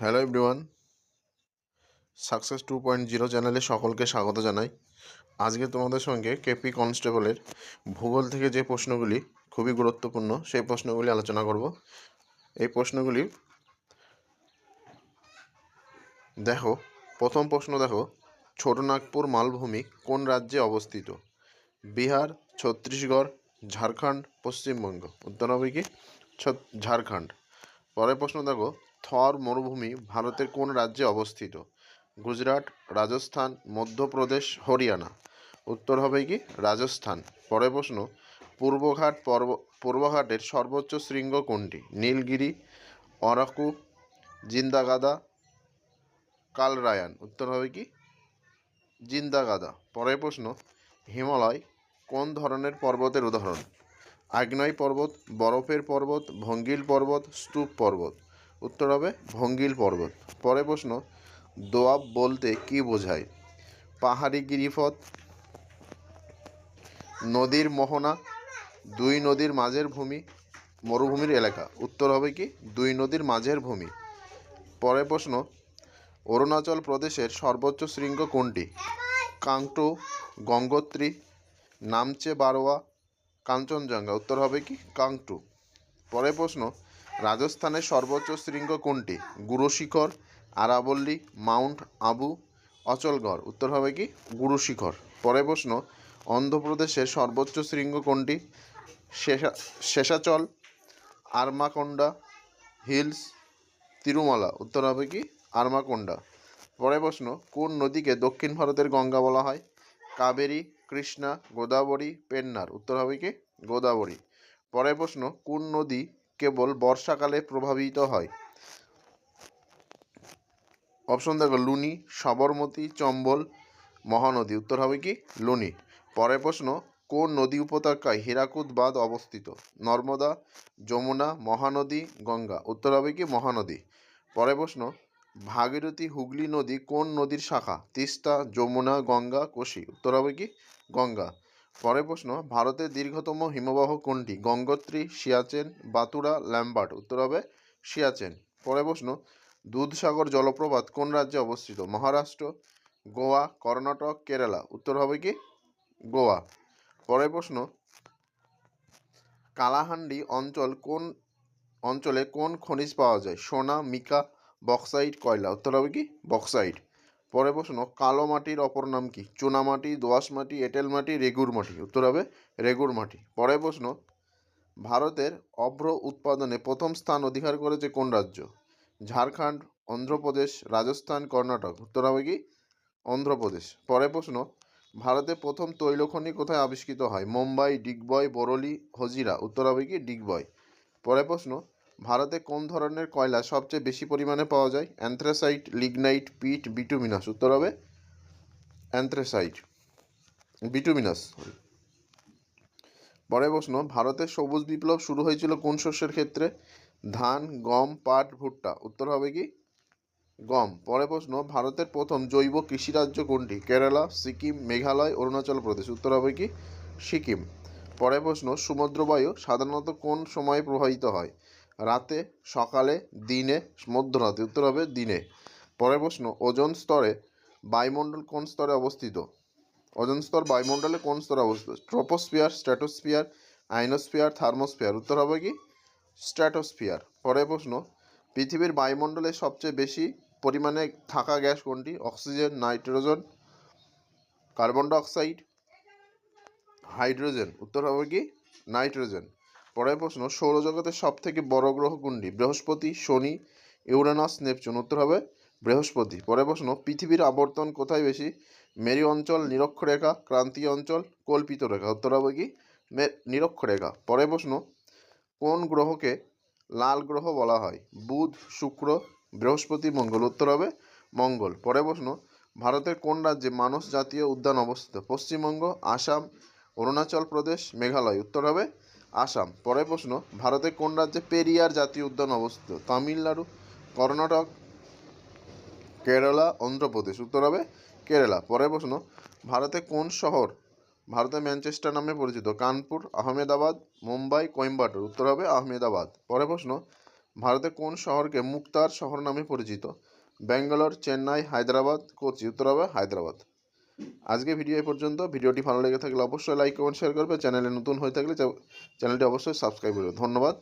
Hello everyone success two point zero চ্যানেলে সকলকে স্বাগত জানাই। আজকে তোমাদের সঙ্গে কেপি কনস্টেবলের ভূগোল থেকে যে প্রশ্নগুলি খুবই গুরুত্বপূর্ণ, সেই প্রশ্নগুলি আলোচনা করব। এই প্রশ্নগুলি, দেখো, প্রথম প্রশ্ন দেখো, ছোটনাগপুর মালভূমি কোন রাজ্যে অবস্থিত? বিহার, ছত্তিশগড়, ঝাড়খণ্ড, পশ্চিমবঙ্গ। উত্তর হবে কি? ঝাড়খণ্ড। পরের প্রশ্ন দেখো থর মরুভূমি ভারতের কোন রাজ্যে অবস্থিত? গুজরাট, রাজস্থান, মধ্যপ্রদেশ, হরিয়ানা। উত্তর হবে কি? রাজস্থান। পরের প্রশ্ন, পূর্বঘাট পর্ব, পূর্বঘাটের সর্বোচ্চ শৃঙ্গ কোনটি? নীলগিরি, অরাকু, জিন্দাগাদা, কালরায়ান। উত্তর হবে কি? জিন্দাগাদা। পরের প্রশ্ন, হিমালয় কোন ধরনের পর্বতের উদাহরণ? আগ্নেয় পর্বত, বরফের পর্বত, ভঙ্গিল পর্বত, স্তূপ পর্বত। উত্তর হবে ভঙ্গিল পর্বত। পরে প্রশ্ন, দোয়াব বলতে কি বোঝায়? পাহাড়ি গিরিপথ, নদীর মোহনা, দুই নদীর মাঝের ভূমি, মরুভূমির এলাকা। উত্তর হবে কি, দুই নদীর মাঝের ভূমি। পরের প্রশ্ন, অরুণাচল প্রদেশের সর্বোচ্চ শৃঙ্গ কোনটি? কাংটু, গঙ্গোত্রী, নামচে বারোয়া, কাঞ্চনজঙ্ঘা। উত্তর হবে কি, কাংটু। পরের প্রশ্ন রাজস্থানের সর্বোচ্চ শৃঙ্গ কোনটি? গুরুশিখর, আরাবল্লী, মাউন্ট আবু, অচলগড়। উত্তর হবে কি? গুরুশিখর। পরের প্রশ্ন, অন্ধ্রপ্রদেশের সর্বোচ্চ শৃঙ্গ কোনটি? শেষা, শেষাচল, আরমাকোন্ডা, হিলস, তিরুমালা। উত্তর হবে কি? আরমাকোন্ডা। পরের প্রশ্ন, কোন নদীকে দক্ষিণ ভারতের গঙ্গা বলা হয়? কাবেরী, কৃষ্ণা, গোদাবরী, পেন্নার। উত্তর হবে কি? গোদাবরী। পরের প্রশ্ন, কোন নদী কেবল বর্ষাকালে প্রভাবিত হয়। অপশন দেখো, লুনি, সবরমতী, চম্বল, মহানদী। উত্তর হবে কি? লুনি। পরের প্রশ্ন, কোন নদী উপত্যকায় হীরাকুদ বাঁধ অবস্থিত? নর্মদা, যমুনা, মহানদী, গঙ্গা। উত্তর হবে কি? মহানদী। পরের প্রশ্ন, ভাগীরথী হুগলি নদী কোন নদীর শাখা? তিস্তা, যমুনা, গঙ্গা, কোশি। উত্তর হবে কি? গঙ্গা। পরের প্রশ্ন, ভারতের দীর্ঘতম হিমবাহ কোনটি? গঙ্গোত্রী, সিয়াচেন বাতুড়া ল্যাম্বার্ট উত্তর হবে সিয়াচেন। পরের প্রশ্ন, দুধসাগর জলপ্রপাত কোন রাজ্যে অবস্থিত? মহারাষ্ট্র, গোয়া, কর্ণাটক, কেরালা। উত্তর হবে কি? গোয়া। পরের প্রশ্ন, কালাহান্ডি অঞ্চল কোন অঞ্চলে কোন খনিজ পাওয়া যায়? সোনা, মিকা, বক্সাইট, কয়লা। উত্তর হবে কি? বক্সাইট। পরের প্রশ্ন, কালো মাটির অপর নাম কি? চুনামাটি দোআঁশ মাটি, এঁটেল মাটি, রেগুর মাটি। উত্তর হবে রেগুর মাটি। পরের প্রশ্ন, ভারতের অভ্র উৎপাদনে প্রথম স্থান অধিকার করেছে কোন রাজ্য? ঝাড়খণ্ড, অন্ধ্রপ্রদেশ, রাজস্থান, কর্ণাটক। উত্তর হবে কি? অন্ধ্রপ্রদেশ। পরের প্রশ্ন, ভারতে প্রথম তৈলখনি কোথায় আবিষ্কৃত হয়? মুম্বাই, ডিগবয়, বরলি, হজিরা। উত্তর হবে কি? ডিগবয়। পরের প্রশ্ন ভারতে কোন ধরনের কয়লা সবচেয়ে বেশি পরিমাণে পাওয়া যায়? Anthracite lignite peat bituminous. উত্তর হবে অ্যান্থ্রাসাইট বিটুমিনাস। পরের প্রশ্ন ভারতের সবুজ বিপ্লব শুরু হয়েছিল কোন শস্যের ক্ষেত্রে? ধান গম পাট ভুট্টা। উত্তর হবে কি? গম। পরের প্রশ্ন ভারতের প্রথম জৈব কৃষি রাজ্য কোনটি? কেরালা সিকিম মেঘালয় অরুণাচল প্রদেশ। উত্তর হবে কি? সিকিম। পরের প্রশ্ন সমুদ্রবায়ু সাধারণত কোন সময়ে প্রবাহিত হয়? রাতে, সকালে, দিনে, মধ্যরাতে, উত্তর হবে দিনে। পরের প্রশ্ন, ওজন স্তরে বায়ুমণ্ডল কোন স্তরে অবস্থিত? ওজন স্তর বায়ুমণ্ডলে কোন স্তরে অবস্থিত? ট্রোপোস্ফিয়ার, স্ট্র্যাটোস্ফিয়ার, আইনোস্ফিয়ার, থার্মোস্ফিয়ার, উত্তর হবে কি? স্ট্র্যাটোস্ফিয়ার। পরের প্রশ্ন, পৃথিবীর বায়ুমণ্ডলে সবচেয়ে বেশি পরিমাণে থাকা গ্যাস কোনটি? Oxygen, nitrogen, carbon dioxide, hydrogen, উত্তর হবে কি? নাইট্রোজেন। পরের প্রশ্ন, সৌরজগতের সব থেকে বড় গ্রহ কোনটি? বৃহস্পতি, শনি, ইউরেনাস, নেপচুন। উত্তর হবে বৃহস্পতি। পরের প্রশ্ন, পৃথিবীর আবর্তন কোথায় বেশি? মেরু অঞ্চল, নিরক্ষরেখা, ক্রান্তীয় অঞ্চল, কল্পিত রেখা। উত্তর হবে কি? নিরক্ষরেখা। পরের প্রশ্ন, কোন গ্রহকে লাল গ্রহ বলা হয়? বুধ, শুক্র, বৃহস্পতি, মঙ্গল। উত্তর হবে মঙ্গল। পরের প্রশ্ন, ভারতের কোন রাজ্যে মানস জাতীয় উদ্যান অবস্থিত? পশ্চিমবঙ্গ, আসাম, অরুণাচল প্রদেশ, মেঘালয়। উত্তর হবে আসাম। পরের প্রশ্ন ভারতের কোন রাজ্যে পেরিয়ার জাতীয় উদ্যান অবস্থিত? তামিলনাড়ু, কর্ণাটক, কেরালা, অন্ধ্রপ্রদেশ। উত্তর হবে কেরালা। পরের প্রশ্ন, ভারতে কোন শহর? ভারতের ম্যানচেস্টার নামে পরিচিত। কানপুর, আহমেদাবাদ, মুম্বাই, কোয়েম্বাটোর। উত্তর হবে আহমেদাবাদ। পরের প্রশ্ন, ভারতে কোন শহরকে মুক্তার শহর নামে পরিচিত? ব্যাঙ্গালোর, চেন্নাই, হায়দ্রাবাদ, কোচি। উত্তর হবে হায়দ্রাবাদ। আজকে ভিডিও এ পর্যন্ত। ভিডিওটি ভালো লেগে থাকলে অবশ্যই লাইক কমেন্ট শেয়ার করবে। চ্যানেলে নতুন হয়ে থাকলে চ্যানেলটি অবশ্যই সাবস্ক্রাইব করবে। ধন্যবাদ।